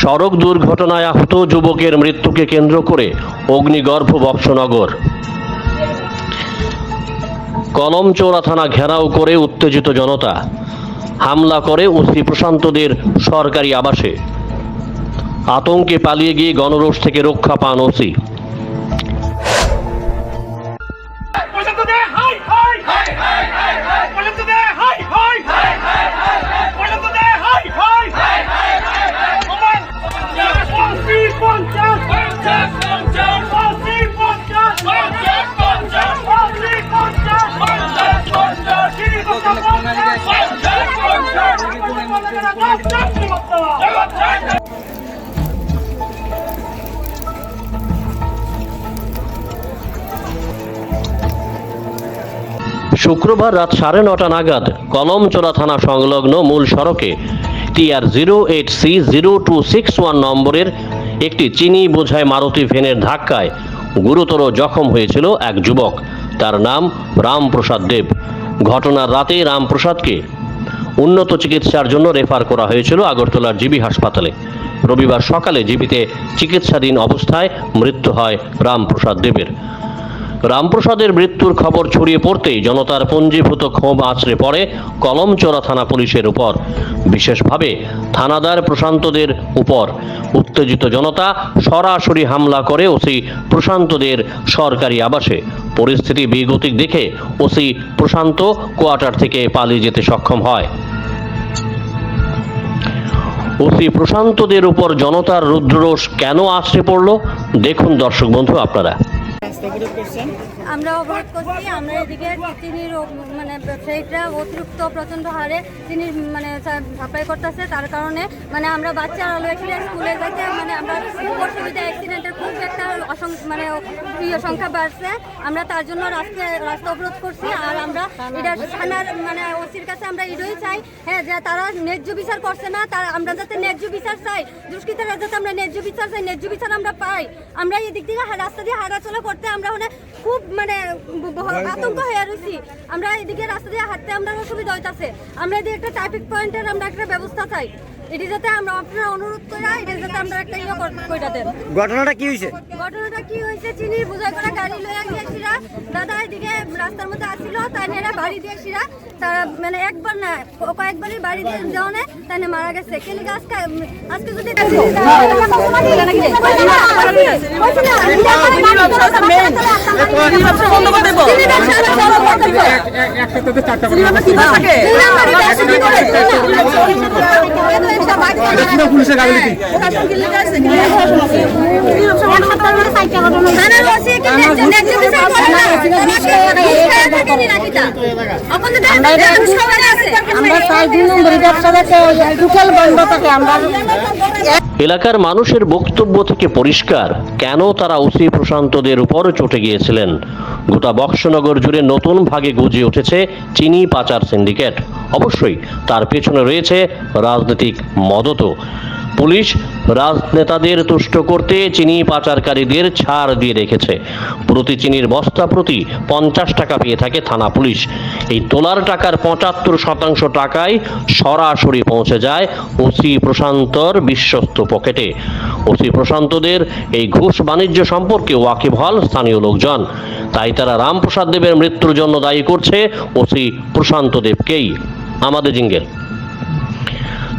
সড়ক দুর্ঘটনায় আহত যুবকের মৃত্যুকে কেন্দ্র করে অগ্নিগর্ভ বক্সনগর কলমচৌড়া থানা ঘেরাও করে উত্তেজিত জনতা হামলা করে ওসি প্রশান্তদের সরকারি আবাসে আতঙ্কে পালিয়ে গিয়ে গণরোষ থেকে রক্ষা পান ওসি পর্যন্ত শুক্রবার রাত সাড়ে নটা নাগাদ কলমচোরা থানা সংলগ্ন মূল সড়কে TR zero eight C zero two six one নম্বরের একটি চিনি বোঝায় মারুতি ভ্যানের ধাক্কায়। গুরুতর জখম হয়েছিল এক যুবক। তার নাম রামপ্রসাদ দেব। ঘটনার রাতে রামপ্রসাদকে উন্নত চিকিৎসার জন্য রেফার করা হয়েছিল আগরতলার জিবি হাসপাতালে। রবিবার সকালে জিবিতে চিকিৎসাধীন অবস্থায় মৃত্যু হয় রামপ্রসাদ দেবের। রামপ্রসাদের মৃত্যুর খবর ছড়িয়ে পড়তেই জনতার পঞ্জীভূত ক্ষোভ আছড়ে পড়ে কলমচোরা থানা পুলিশের উপর। বিশেষভাবে থানাদার প্রশান্তদের উপর। উত্তেজিত জনতা সরাসরি হামলা করে ওসি প্রশান্তদের সরকারি আবাসে। পরিস্থিতি বিগতিক দেখে ওসি প্রশান্ত কোয়ার্টার থেকে পালিয়ে যেতে সক্ষম হয়। ওসি প্রশান্তদের উপর জনতার রুদ্ররোষ কেন আছড়ে পড়ল? দেখুন দর্শক বন্ধু আপনারা। বস্তা করে করছেন। আমরা অবরোধ করছি, আমরা এদিকে চিনির মানে ব্যবসায়িকরা অতিরিক্ত প্রচণ্ড হারে চিনি মানে সাপ্লাই করতেছে, তার কারণে মানে আমরা বাচ্চা আলো এখানে স্কুলে যাইতে মানে আমরা খুব অসুবিধা অ্যাক্সিডেন্টের খুব একটা অসং- মানে প্রিয় সংখ্যা বাড়ছে। আমরা তার জন্য রাস্তা রাস্তা অবরোধ করছি, আর আমরা এটা থানার মানে ওসির কাছে আমরা এটাই চাই হ্যাঁ যে তারা ন্যায্য বিচার করছে না, তার, আমরা যাতে ন্যায্য বিচার চাই, দুষ্কৃতারা যাতে আমরা ন্যায্য বিচার চাই, ন্যায্য বিচার আমরা পাই, আমরা এই দিক থেকে রাস্তা দিয়ে হাঁটাচলা করতে আমরা মানে খুব মানে আতঙ্ক হয়ে রয়েছি। আমরা এদিকে রাস্তা দিয়ে হাঁটতে আমরা অসুবিধা হইতাছে। আমরা এদিকে একটা ট্রাফিক পয়েন্টের আমরা একটা ব্যবস্থা চাই। এটি যাতে আমরা আপনারা অনুরোধ করে এটা যাতে আমরা একটা ইয়ে কইরা দেন ঘটনাটা কি হয়েছে ঘটনাটা কি হয়েছে চিনির বোঝাই করা গাড়ি লইয়া গিয়েছিলা দাদা এদিকে রাস্তার মধ্যে আসছিল তাই এরা বাড়ি তারা মানে একবার না কয়েকবারই বাড়ি দিয়ে দেওয়া তাই মারা গেছে কেলি আজকে আজকে যদি এটা পুরো পুলিশের গাফিলতি আমরা চাই দুই নম্বর বন্ধ থাকে আমরা এলাকার মানুষের বক্তব্য থেকে পরিষ্কার কেন তারা ওসি প্রশান্তদের উপর চটে গিয়েছিলেন। গোটা বক্সনগর জুড়ে নতুন ভাগে গুজে উঠেছে চিনি পাচার সিন্ডিকেট। অবশ্যই তার পেছনে রয়েছে রাজনৈতিক মদত পুলিশ রাজনেতাদের তুষ্ট করতে চিনি পাচারকারীদের ছাড় দিয়ে রেখেছে। প্রতি চিনির বস্তা প্রতি পঞ্চাশ টাকা পেয়ে থাকে থানা পুলিশ। এই তোলার টাকার পঁচাত্তর শতাংশ টাকায় সরাসরি পৌঁছে যায় ওসি প্রশান্তর বিশ্বস্ত পকেটে। ওসি প্রশান্তদের এই ঘুষ বাণিজ্য সম্পর্কে ওয়াকিবহাল স্থানীয় লোকজন। তাই তারা রামপ্রসাদ দেবের মৃত্যুর জন্য দায়ী করছে ওসি প্রশান্ত দেবকেই। আমাদের জিঙ্গেল।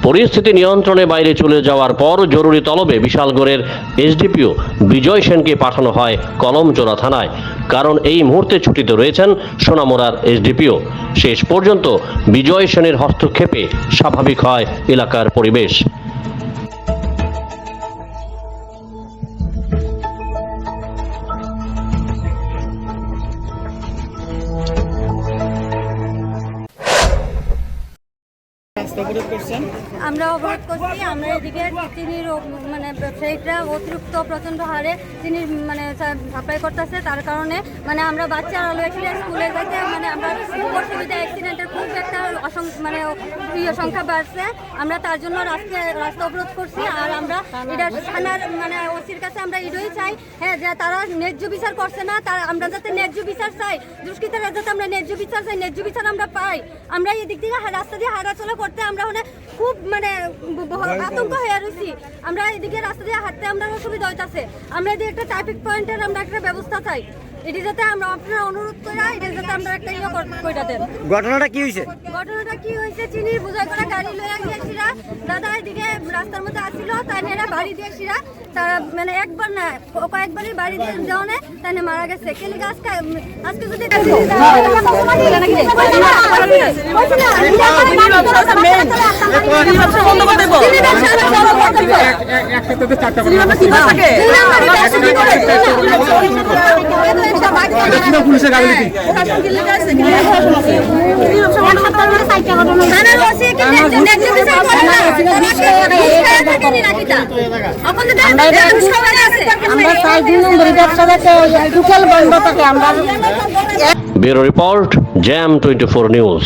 পরিস্থিতি নিয়ন্ত্রণে বাইরে চলে যাওয়ার পর জরুরি তলবে বিশালগড়ের এসডিপিও বিজয় সেনকে পাঠানো হয় কলমচোরা থানায়। কারণ এই মুহূর্তে ছুটিতে রয়েছেন সোনামোড়ার এসডিপিও। শেষ পর্যন্ত বিজয় সেনের হস্তক্ষেপে স্বাভাবিক হয় এলাকার পরিবেশ। আমরা অবরোধ করছি, আমরা এদিকে মানে অতিরিক্ত প্রচণ্ড হারে মানে সাপ্লাই করতেছে, তার কারণে মানে আমরা আলো স্কুলে মানে আমরা অসুবিধা অ্যাক্সিডেন্টের খুব একটা মানে প্রিয় সংখ্যা বাড়ছে। আমরা তার জন্য রাস্তা রাস্তা অবরোধ করছি, আর আমরা এটা থানার মানে ওসির কাছে আমরা এটাই চাই হ্যাঁ যে তারা ন্যায্য বিচার করছে না, তার আমরা যাতে ন্যায্য বিচার চাই, দুষ্কৃতারা যাতে আমরা ন্যায্য বিচার চাই, ন্যায্য বিচার আমরা পাই। আমরা এই দিক থেকে রাস্তা দিয়ে হাঁটাচলা করতে আমরা মানে খুব মানে আতঙ্ক হয়ে রয়েছি। আমরা এদিকে রাস্তা দিয়ে হাঁটতে আমরা অসুবিধা হইতাছে আমরা এদিকে একটা ট্রাফিক পয়েন্টের আমরা একটা ব্যবস্থা চাই। এটি যাতে আমরা আপনারা অনুরোধ করা এটা যাতে আমরা একটা ইয়ে কইরা দেন ঘটনাটা কি হয়েছে ঘটনাটা কি হয়েছে চিনির বোঝাই করে গাড়ি লইয়া গিয়েছিলা দাদা এদিকে রাস্তার মধ্যে আসছিল তাই এরা বাড়ি দিয়েছিলা তারা মানে একবার না কয়েকবারই বাড়ি দিয়ে দেওয়ানে তাই মারা গেছে কেলি আজকে আজকে যদি পুলিশের গাফিলতি আমরা চাই দুই নম্বরের ব্যবসা যাতে বন্ধ থাকে আমরা ব্যুরো রিপোর্ট জ্যাম টোয়েন্টি ফোর নিউজ।